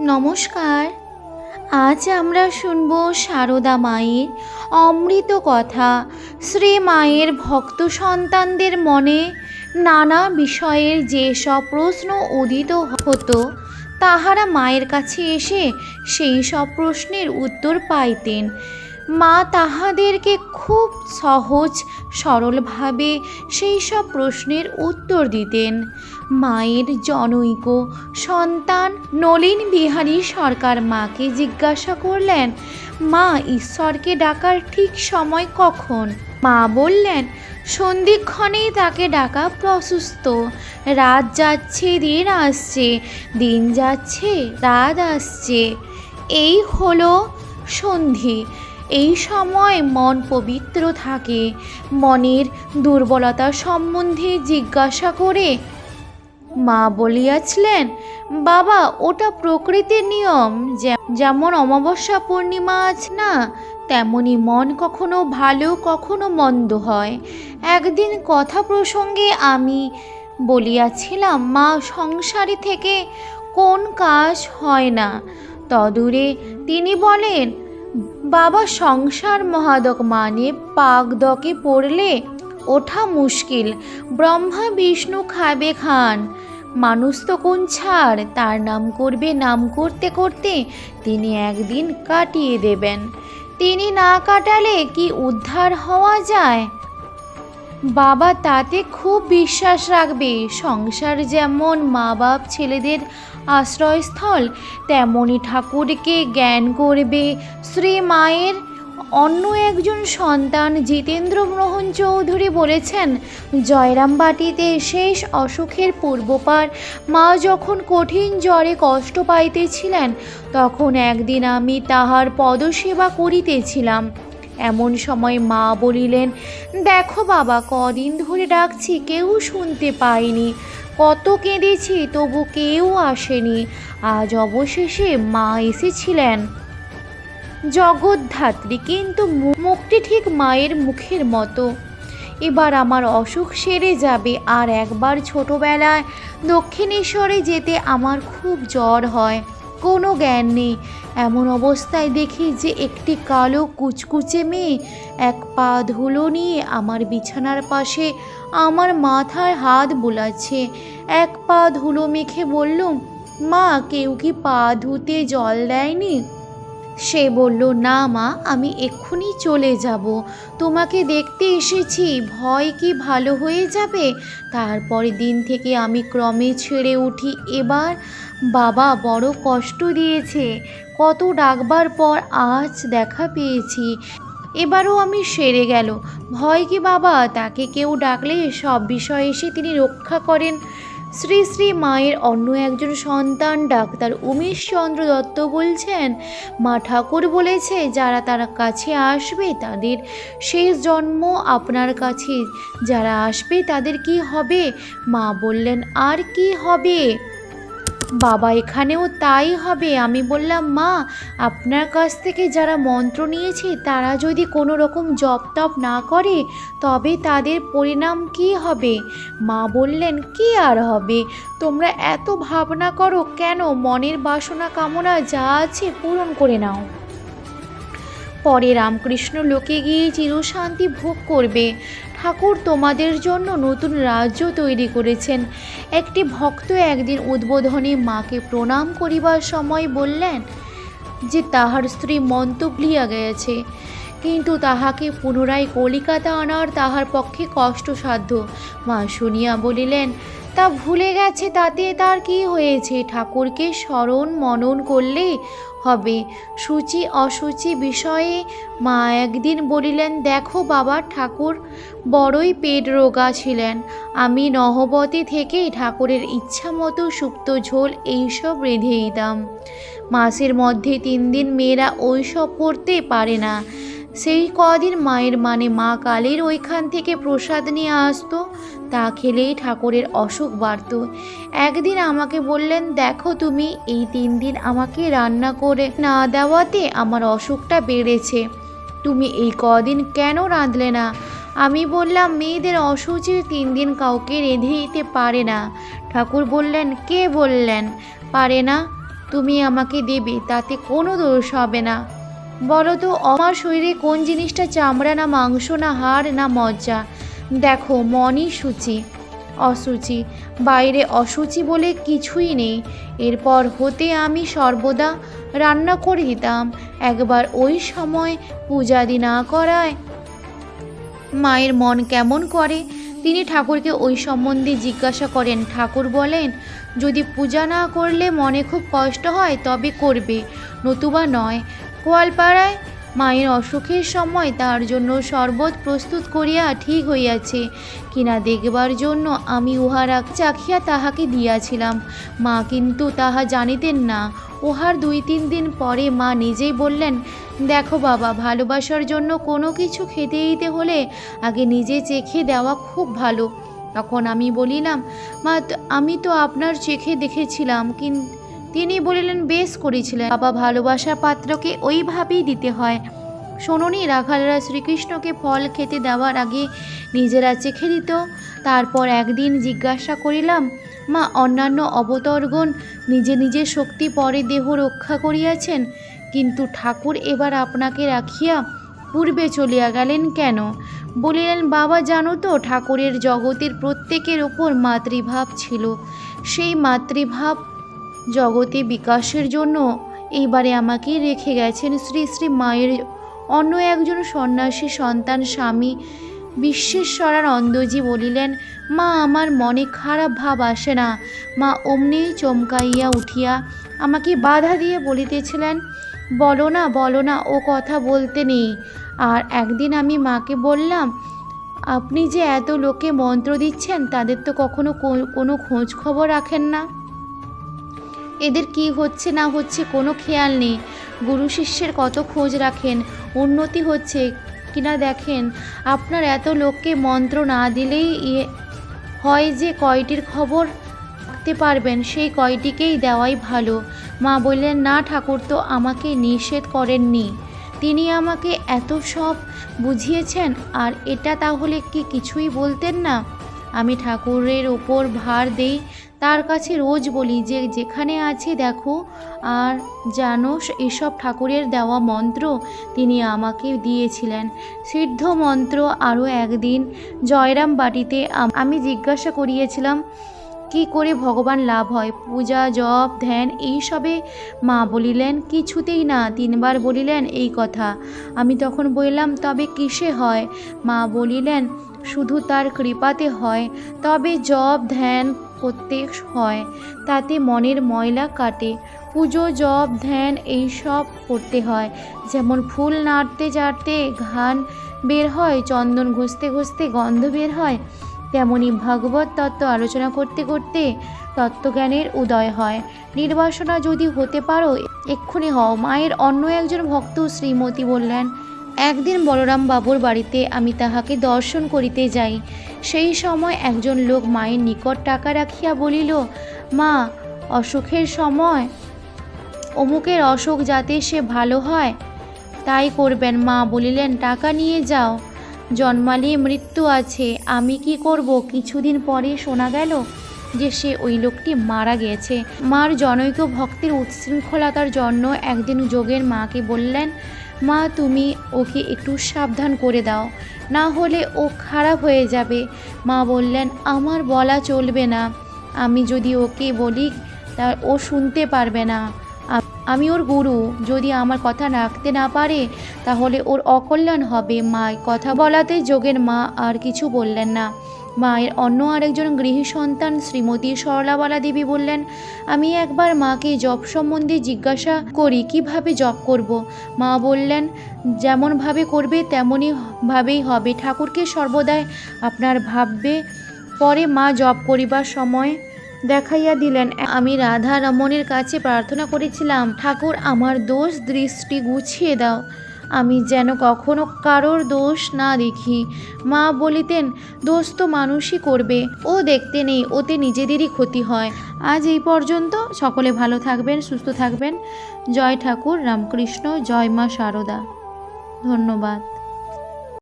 নমস্কার। আজ আমরা শুনব সারদা মায়ের অমৃত কথা। শ্রী মায়ের ভক্ত সন্তানদের মনে নানা বিষয়ের যে সব প্রশ্ন উদিত হতো, তাহারা মায়ের কাছে এসে সেই সব প্রশ্নের উত্তর পাইতেন। মা তাহাদেরকে খুব সহজ, সরলভাবে সেই সব প্রশ্নের উত্তর দিতেন। মায়ের জনৈক সন্তান নলিন বিহারী সরকার মাকে জিজ্ঞাসা করলেন, মা, ঈশ্বরকে ডাকার ঠিক সময় কখন? মা বললেন, সন্ধিক্ষণেই তাকে ডাকা প্রশস্ত। রাত যাচ্ছে দিন আসছে, দিন যাচ্ছে, রাত আসছে। এই হলো সন্ধি। এই সময় মন পবিত্র থাকে। মনের দুর্বলতা সম্বন্ধে জিজ্ঞাসা করে, মা বলিয়াছিলেন, বাবা, ওটা প্রকৃতির নিয়ম। যেমন অমাবস্যা পূর্ণিমা আছে না, তেমনি মন কখনো ভালো, কখনো মন্দ হয়। একদিন কথা প্রসঙ্গে আমি বলিয়াছিলাম, মা, সংসারে থেকে কোন কাজ হয় না? তদূরে তিনি বলেন বাবা সংসার মহাদক মানে পাকদকে পড়লে ওঠা মুশকিল। ব্রহ্মা বিষ্ণু খাবে খান। মানুষ তো কোন ছাড়, তার নাম করবে নাম করতে করতে তিনি একদিন কাটিয়ে দেবেন। তিনি না কাটালে কি উদ্ধার হওয়া যায়? বাবা তাতে খুব বিশ্বাস রাখবে। সংসার যেমন মা বাপ ছেলেদের আশ্রয়স্থল। তেমনি ঠাকুরকে জ্ঞান করবে শ্রী মায়ের। অন্য একজন সন্তান জিতেন্দ্র মোহন চৌধুরী বলেছেন জয়রামবাটিতে শেষ অসুখের পূর্বপার। মা যখন কঠিন জ্বরে কষ্ট পাইতেছিলেন, তখন একদিন আমি তাহার পদসেবা করিতেছিলাম। এমন সময় মা বলিলেন, দেখো বাবা, কদিন ধরে ডাকছি, কেউ শুনতে পায়নি কত কেঁদেছি তবু কেউ আসেনি। আজ অবশেষে মা এসেছিলেন। জগদ্ধাত্রী কিন্তু মুখটি ঠিক মায়ের মুখের মতো। এবার আমার অসুখ সেরে যাবে, আর একবার ছোটবেলায় দক্ষিণেশ্বরে যেতে আমার খুব জ্বর হয়। কোনো জ্ঞান নেই। এমন অবস্থায় দেখি যে একটি কালো কুচকুচে মেয়ে এক পা ধুলো নিয়ে আমার বিছানার পাশে আমার মাথায় হাত বোলাচ্ছে। এক পা ধুলো মেখে বললুম মা, কেউ কি পা ধুতে জল দেয়নি? সে বলল, না মা, আমি এক্ষুনি চলে যাব। তোমাকে দেখতে এসেছি, ভয় কি ভালো হয়ে যাবে? তারপরের দিন থেকে আমি ক্রমে ছেড়ে উঠি। এবার বাবা বড় কষ্ট দিয়েছে। কত ডাকবার পর আজ দেখা পেয়েছি। এবারও আমি সেরে গেল। ভয় কি বাবা? তাকে কেউ ডাকলে সব বিষয়ে এসে তিনি রক্ষা করেন। শ্রী শ্রী মায়ের অন্য একজন সন্তান ডাক্তার উমেশ চন্দ্র দত্ত বলছেন, মা ঠাকুর বলেছে, যারা তার কাছে আসবে তাদের শেষ জন্ম আপনার কাছে। যারা আসবে তাদের কি হবে? মা বললেন, আর কি হবে? বাবা, এখানেও তাই হবে। আমি বললাম, মা, আপনার কাছ থেকে যারা মন্ত্র নিয়েছে, তারা যদি কোনো রকম জপ তপ না করে, তবে তাদের পরিণাম কি হবে? মা বললেন, কি আর হবে? তোমরা এত ভাবনা করো কেন? মনের বাসনা কামনা যা আছে পূরণ করে নাও। পরে রামকৃষ্ণ লোকে গিয়ে চিরশান্তি ভোগ করবে। ঠাকুর তোমাদের জন্য নতুন রাজ্য তৈরি করেছেন। একটি ভক্ত একদিন উদ্বোধনে মাকে প্রণাম করিবার সময় বললেন, যে তাহার স্ত্রী মন্ত ভুলিয়া গেছে, কিন্তু তাহাকে পুনরায় কলিকাতা আনার তাহার পক্ষে কষ্টসাধ্য। মা শুনিয়া বলিলেন, তা ভুলে গেছে তাতে তার কি হয়েছে? ঠাকুরকে স্মরণ মনন করলে হবে। সূচি অসুচি বিষয়ে মা একদিন বলিলেন, দেখো বাবা, ঠাকুর বড়ই পেট রোগা ছিলেন। আমি নহবতী থেকেই ঠাকুরের ইচ্ছা মতো সুপ্ত ঝোল এইসব রেঁধে দিতাম। মাসের মধ্যে তিন দিন মেয়েরা ওইসব করতে পারে না। সেই কদিন মায়ের মানে মা কালীর ওইখান থেকে প্রসাদ নিয়ে আসতো, তা খেলেই ঠাকুরের অসুখ বাড়ত। একদিন আমাকে বললেন, দেখো তুমি, এই তিন দিন আমাকে রান্না করে না দেওয়াতে আমার অসুখটা বেড়েছে। তুমি এই কদিন কেন রাঁধলে না? আমি বললাম, মেয়েদের অসুচির তিন দিন কাউকে রেঁধে দিতে পারে না। ঠাকুর বললেন, কে বললেন? পারে না। তুমি আমাকে দেবে, তাতে কোনো দোষ হবে না। বলো তো আমার শরীরে কোন জিনিসটা চামড়া না মাংস না হাড় না মজ্জা? দেখো মনই সূচি। অসুচি। বাইরে অসুচি বলে কিছুই নেই। এরপর হতে আমি সর্বদা রান্না করে দিতাম। একবার ওই সময় পূজাদি না করায়। মায়ের মন কেমন করে? তিনি ঠাকুরকে ওই সম্বন্ধে জিজ্ঞাসা করেন, ঠাকুর বলেন, যদি পূজা না করলে মনে খুব কষ্ট হয়, তবে করবে। নতুবা নয় কোয়ালপাড়ায় মায়ের অসুখের সময় তার জন্য শরবত প্রস্তুত করিয়া ঠিক হইয়াছে। কিনা দেখবার জন্য আমি উহারা চাখিয়া তাহাকে দিয়াছিলাম। মা কিন্তু তাহা জানিতেন না। উহার দুই তিন দিন পরে মা নিজেই বললেন, দেখো বাবা, ভালোবাসার জন্য কোনো কিছু খেতে দিতে হলে আগে নিজে চেখে দেওয়া খুব ভালো। তখন আমি বলিলাম, মা, আমি তো আপনার চেখে দেখেছিলাম কিন্তু তিনি বলিলেন, বেশ করেছিলেন। বাবা ভালোবাসা পাত্রকে ওইভাবেই দিতে হয়। শোনোনি, রাখালরা শ্রীকৃষ্ণকে ফল খেতে দেওয়ার আগে নিজেরা চেখে দিত তারপর একদিন জিজ্ঞাসা করিলাম, মা, অন্যান্য অবতরগণ নিজে নিজে শক্তি পরে দেহ রক্ষা করিয়াছেন? কিন্তু ঠাকুর এবার আপনাকে রাখিয়া পূর্বে চলিয়া গেলেন কেন? বলিলেন, বাবা, জানো তো, ঠাকুরের জগতের প্রত্যেকের ওপর মাতৃভাব ছিল। সেই মাতৃভাব জগতে বিকাশের জন্য এইবারে আমাকে রেখে গেছেন শ্রী শ্রী মায়ের অন্য একজন সন্ন্যাসী সন্তান স্বামী বিশ্বেশ্বরানন্দজি বলিলেন, মা, আমার মনে খারাপ ভাব আসে না মা অমনি চমকাইয়া উঠিয়া আমাকে বাধা দিয়ে বলিতেছিলেন, বলো না বলো না, ও কথা বলতে নেই আর একদিন আমি মাকে বললাম, আপনি যে এত লোকে মন্ত্র দিচ্ছেন, তাদের তো কখনো কোনো খোঁজ খবর রাখেন না। এদের কি হচ্ছে না হচ্ছে কোনো খেয়াল নেই। গুরু শিষ্যের কত খোঁজ রাখেন, উন্নতি হচ্ছে কিনা দেখেন। আপনার এত লোককে মন্ত্র না দিলেই হয় যে কয়টির খবর রাখতে পারবেন, সেই কয়টিকেই দেওয়াই ভালো। মা বললেন, না ঠাকুর তো আমাকে নিষেধ করেননি। তিনি আমাকে এত সব বুঝিয়েছেন, আর এটা তাহলে কি কিছুই বলতেন না? আমি ঠাকুরের ওপর ভার দেই, তার কাছে রোজ বলি যে, যেখানে আছে দেখো, আর জানো, এসব ঠাকুরের দেওয়া মন্ত্র তিনি আমাকে দিয়েছিলেন। সিদ্ধ মন্ত্র আরও একদিন জয়রাম বাটিতে আমি জিজ্ঞাসা করিয়েছিলাম, কি করে ভগবান লাভ হয়? পূজা, জপ, ধ্যান, এই সবে? মা বলিলেন, কিছুতেই না, তিনবার বলিলেন এই কথা। আমি তখন বললাম, তবে কিসে হয়? মা বলিলেন শুধু তার কৃপাতে হয়, তবে জপ ধ্যান করতে হয়, তাতে মনের ময়লা কাটে। পুজো জপ ধ্যান এই সব করতে হয়, যেমন ফুল নাড়তে চাড়তে ঘান বের হয়, চন্দন ঘষতে ঘষতে গন্ধ বের হয়, তেমনি ভাগবত তত্ত্ব আলোচনা করতে করতে তত্ত্বজ্ঞানের উদয় হয়। নির্বাসনা যদি হতে পারো, এক্ষুনি হও। মায়ের অন্য একজন ভক্ত শ্রীমতী বললেন একদিন বলরাম বাবুর বাড়িতে আমি তাহাকে দর্শন করিতে যাই। সেই সময় একজন লোক মায়ের নিকট টাকা রাখিয়া বলিল, মা, অসুখের সময়? অমুকের অসুখ যাতে সে ভালো হয়, তাই করবেন মা। বলিলেন, টাকা নিয়ে যাও। জন্মালে মৃত্যু আছে, আমি কি করব? কিছুদিন পরে শোনা গেল যে সে ওই লোকটি মারা গিয়েছে মার জনৈক ভক্তের উচ্ছৃঙ্খলতার জন্য একদিন যোগের মাকে বললেন মা, তুমি ওকে একটু সাবধান করে দাও, না হলে ও খারাপ হয়ে যাবে। মা বললেন, আমার বলা চলবে না। আমি যদি ওকে বলি, তা ও শুনতে পারবে না। আমি ওর গুরু। যদি আমার কথা রাখতে না পারে, তাহলে ওর অকল্যাণ হবে। মা কথা বলাতে যোগের মা আর কিছু বললেন না। মায়ের অন্য আরেকজন গৃহী সন্তান শ্রীমতী সরলাবালা দেবী বললেন, আমি একবার মাকে জপ সম্বন্ধে জিজ্ঞাসা করি, কীভাবে জপ করব। মা বললেন যেমনভাবে করবে, তেমনই ভাবেই হবে। ঠাকুরকে সর্বদাই আপনার ভাববে। পরে মা জপ করিবার সময় দেখাইয়া দিলেন, আমি রাধা রমণের কাছে প্রার্থনা করেছিলাম, ঠাকুর আমার দোষ দৃষ্টি গুছিয়ে দাও। আমি যেন কখনো কারোর দোষ না দেখি। মা বলিতেন, দোষ তো মানুষই করবে। ও দেখতে নেই, ওতে নিজেদেরই ক্ষতি হয়। আজ এই পর্যন্ত সকলে ভালো থাকবেন, সুস্থ থাকবেন। জয় ঠাকুর, রামকৃষ্ণ, জয় মা শারদা ধন্যবাদ।